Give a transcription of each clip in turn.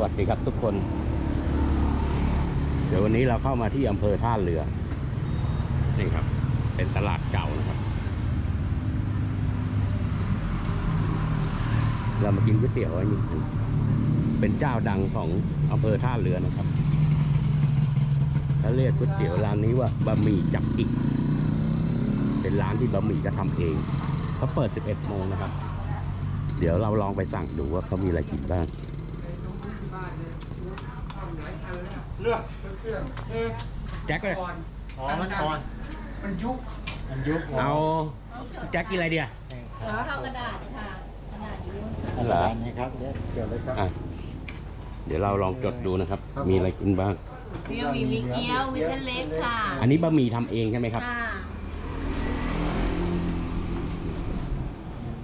วัสดีครับทุกคน เดี๋ยววันนี้เราเข้ามาที่อำเภอท่าเรือ นี่ครับ เป็นตลาดเก่านะครับ เรามากินก๋วยเตี๋ยวอันนี้เป็นเจ้าดังของอำเภอท่าเรือนะครับเขาเรียกก๋วยเตี๋ยวร้านนี้ว่าบะหมี่จับกิเป็นร้านที่บะหมี่จะทำเองเขาเปิด 11 โมงนะครับ เดี๋ยวเราลองไปสั่งดูว่าเขามีอะไรกินบ้าง เลือกเครื่องเออแจ็คเลยก่อนอ๋อมันอ่อนมันยุบมันยุบเอาแจ็คกินอะไรเดียเข้ากระดาษค่ะกระดาษนี้เหรออันนี้ครับเดี๋ยวเกี่ยวเลยครับอะเดี๋ยวเราลองจดดูนะครับ มีอะไรกินบ้างเกี๊ยวมีมีเกี๊ยววิเส้นเล็กค่ะ อันนี้บะหมี่ทำเองใช่ไหมครับค่ะ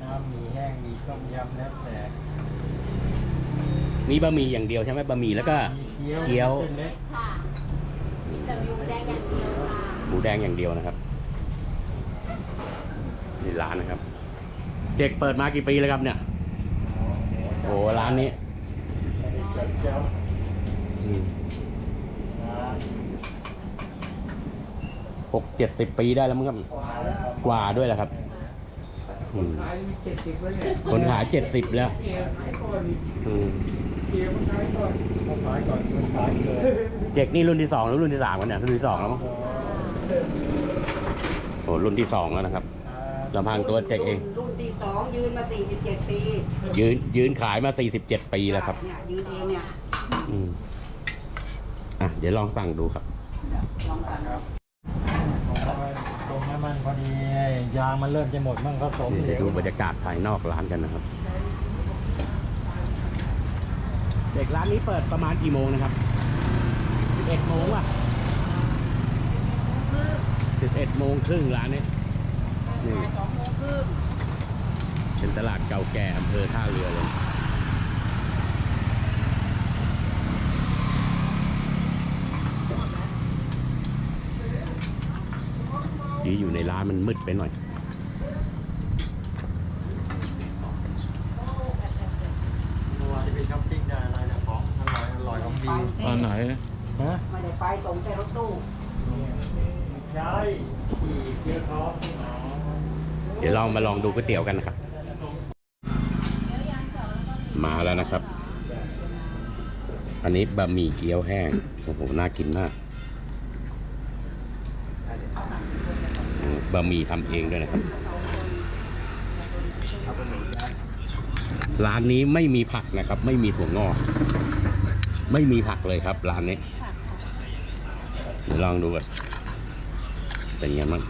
น้ำมีแห้งมีต้มยำแล้วแต่ มีบะหมี่อย่างเดียวใช่ไหมบะหมี่แล้วก็มีเกี๊ยวเส้นเล็กค่ะมีแต่มีหมูแดงอย่างเดียวค่ะหมูแดงอย่างเดียวนะครับนี่ร้านนะครับเจ๊กเปิดมากี่ปีแล้วครับเนี่ยโอ้ร้านนี้เจียวอืมนะหกเจ็ดสิบปีได้แล้วมั้งครับกว่าด้วยแหละครับอืมขายเจ็ดสิบแล้วเนี่ยคนขายเจ็ดสิบแล้ว เกียร์ขายก่อนอืมเกียร์มันขายก่อนเขาขายก่อนคนขายเกินเจ๊กนี่รุ่นที่สองหรือรุ่นที่สามกันเนี่ยรุ่นที่สองแล้วมั้งโอ้รุ่นที่สองแล้วนะครับลำพังตัวเจ๊กเอง รุ่นที่สองยืนมา47ปี ยืนยืนขายมา47ปีแล้วครับเนี่ยยืนเองเนี่ยอืมอะเดี๋ยวลองสั่งดูครับลองกันผมเอาไปตรงน้ำมันพอดียางมันเริ่มจะหมดมั่งก็สมเดี๋ยวเหลดูวบรรยากาศภายนอกร้านกันนะครับ เด็กร้านนี้เปิดประมาณกี่โมงนะครับ11โมงว่ะ11โมงครึ่งร้านนี้นี่เป็นตลาดเก่าแก่อำเภอท่าเรือเลยดีอยู่ในร้านมันมืดไปหน่อย เมื่อวานที่ไปช้อปปิ้งได้อะไรนะของอร่อยอร่อยข องดีตอนไหนฮะไม่ได้ไปส่งแต่รถตู้ใช่ที่เกี๊ยวท็อปอ๋อเดี๋ยวเรามาลองดูก๋วยเตี๋ยวกันนะครับ มาแล้วนะครับ อันนี้บะหมี่เกี๊ยวแห้ง โอ้โห น่ากินมากอืมบะหมี่ทำเองด้วยนะครับ ร้านนี้ไม่มีผักนะครับ ไม่มีถั่วงอก ไม่มีผักเลยครับร้านนี้เดี๋ยวลองดูกันเป็นไงบ้าง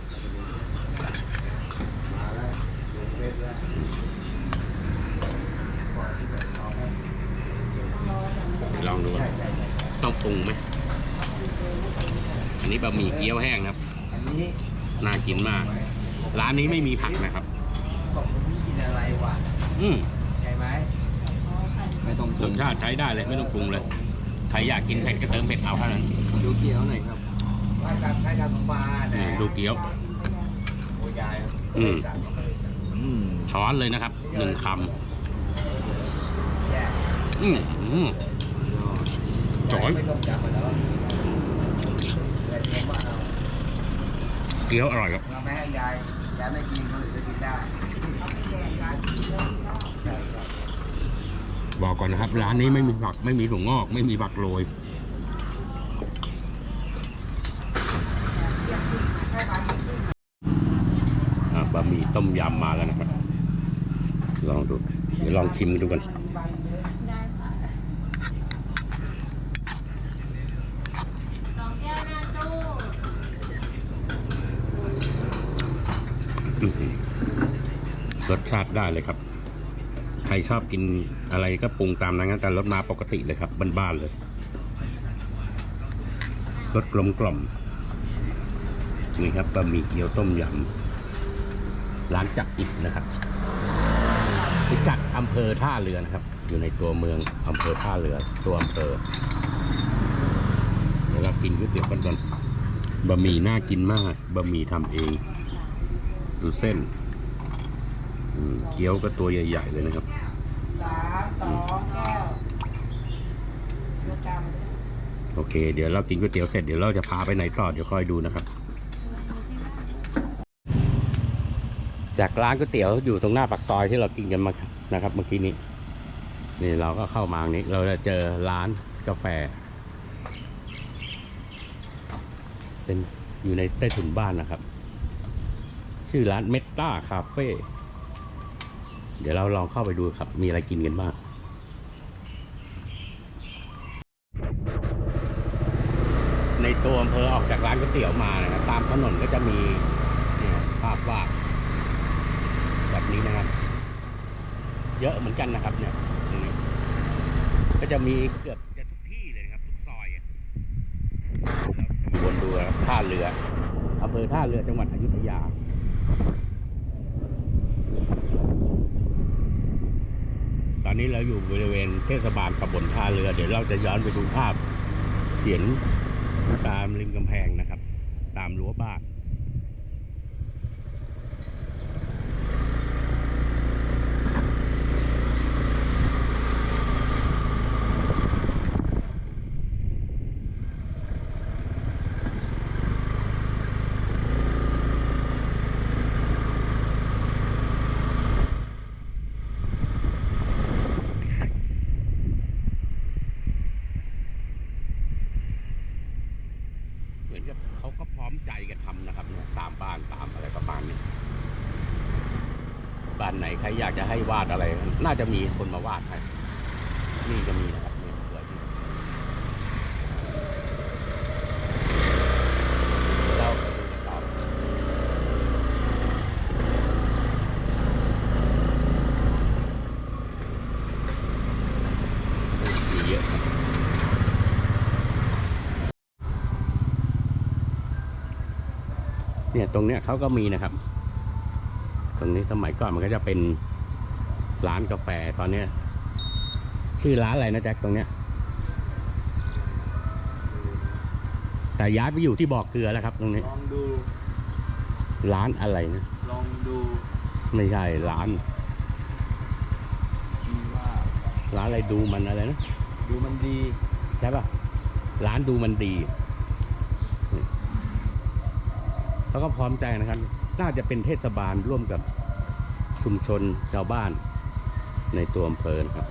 ลองดูก่อนต้องปรุงไหมอันนี้บะหมี่เกี๊ยวแห้งครับอันนี้น่ากินมาก ร้านนี้ไม่มีผักนะครับบอกผมกินอะไรวะอืมใช่ไหมไม่ต้องรสชาติใช้ได้เลย ไม่ต้องปรุงเลย ใครอยากกินเผ็ดก็เติมเผ็ดเอาเท่านั้นดูเกี๊ยวหน่อยครับว่าการใช้การของมาอืนะมดูเกี๊ยวโอ้ยายอืมสั่งอืมช้อนเลยนะครับหนึ่งคแย่ำอืมอืมจอยไม่ต้องจับมันแล้วแต่เดี๋ยวมาเอาเกี๊ยวอร่อยครับเราไม่ให้ยายยายไม่กินคนอื่นจะกินได้ บอกก่อนนะครับ ร้านนี้ไม่มีผักไม่มีถั่วงอก ไม่มีผักโรยบะหมี่ต้มยำมาแล้วนะครับ ลองดู เดี๋ยวลองชิมดูกันรสชาติได้เลยครับ ครชอบกินอะไรก็ปรุงตามนั้นแต่รสมาปกติเลยครับบ้านๆเลยรสกลมกล่อมนี่ครับบะหมี่เกี๊ยวต้มยำร้านจักอิดนะครับพิกัดอำเภอท่าเรือนะครับ อยู่ในตัวเมืองอำเภอท่าเรือ ตัวอำเภอเดี๋ยวเรากินก๋วยเตี๋ยวกันก่อนบะหมี่น่ากินมากบะหมี่ทำเองดูเส้นเกี๊ยวก็ตัวใหญ่ ๆ เลยนะครับ สองแก้วรถตามโอเค เดี๋ยวเรากินก๋วยเตี๋ยวเสร็จเดี๋ยวเราจะพาไปไหนต่อเดี๋ยวคอยดูนะครับ จากร้านก๋วยเตี๋ยวอยู่ตรงหน้าปากซอยที่เรากินกันมานะครับ เมื่อกี้นี้ นี่เราก็เข้ามางนี้ เราจะเจอร้านกาแฟ เป็นอยู่ในใต้ถุนบ้านนะครับ ชื่อร้านเมตตาคาเฟ่เดี๋ยวเราลองเข้าไปดูครับ มีอะไรกินกันบ้าง ในตัวอำเภอออกจากร้านก๋วยเตี๋ยวมานะครับตามถนนก็จะมีภาพวาดแบบนี้นะครับ เยอะเหมือนกันนะครับ เนี่ยตรงนี้ก็จะมีเกือบจะทุกที่เลยครับทุกซอยอะอยู่บนเรือท่าเรืออำเภอท่าเรือจังหวัดอยุธยาตอนนี้เราอยู่บริเวณเทศบาลตำบลท่าเรือ เดี๋ยวเราจะย้อนไปดูภาพเขียน ตามริมกำแพงนะครับ ตามรั้วบ้าน เหมือนกับเขาก็พร้อมใจกันทำนะครับเนี่ยตามบ้านตามอะไรประมาณนี้บ้านไหนใครอยากจะให้วาดอะไร น่าจะมีคนมาวาดให้นี่จะมีนะครับเนี่ยสวยดีเราไปดูกันต่อมีเยอะครับ เนี่ยตรงเนี้ยเขาก็มีนะครับ ตรงนี้สมัยก่อนมันก็จะเป็นร้านกาแฟตอนเนี้ย ชื่อร้านอะไรนะแจ็คตรงเนี้ย แต่ย้ายไปอยู่ที่บ่อเกลือแล้วครับ ตรงนี้ ลองดู ร้านอะไรนะ ลองดู ไม่ใช่ร้านมีว่าร้านอะไรดูมันอะไรนะ ดูมันดี ใช่ปะร้านดูมันดี แล้วก็พร้อมใจนะครับ น่าจะเป็นเทศบาลร่วมกับชุมชนชาวบ้านในตัวอำเภอนะครับ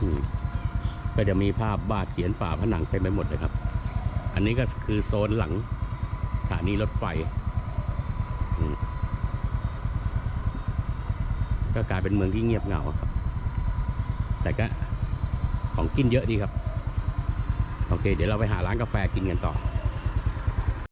อืมก็จะมีภาพวาดเขียนฝาผนังเต็มไปหมดเลยครับ อันนี้ก็คือโซนหลังสถานีรถไฟอืมก็กลายเป็นเมืองที่เงียบเหงาครับ แต่ก็ของกินเยอะดีครับ โอเค เดี๋ยวเราไปหาร้านกาแฟกินกันต่อ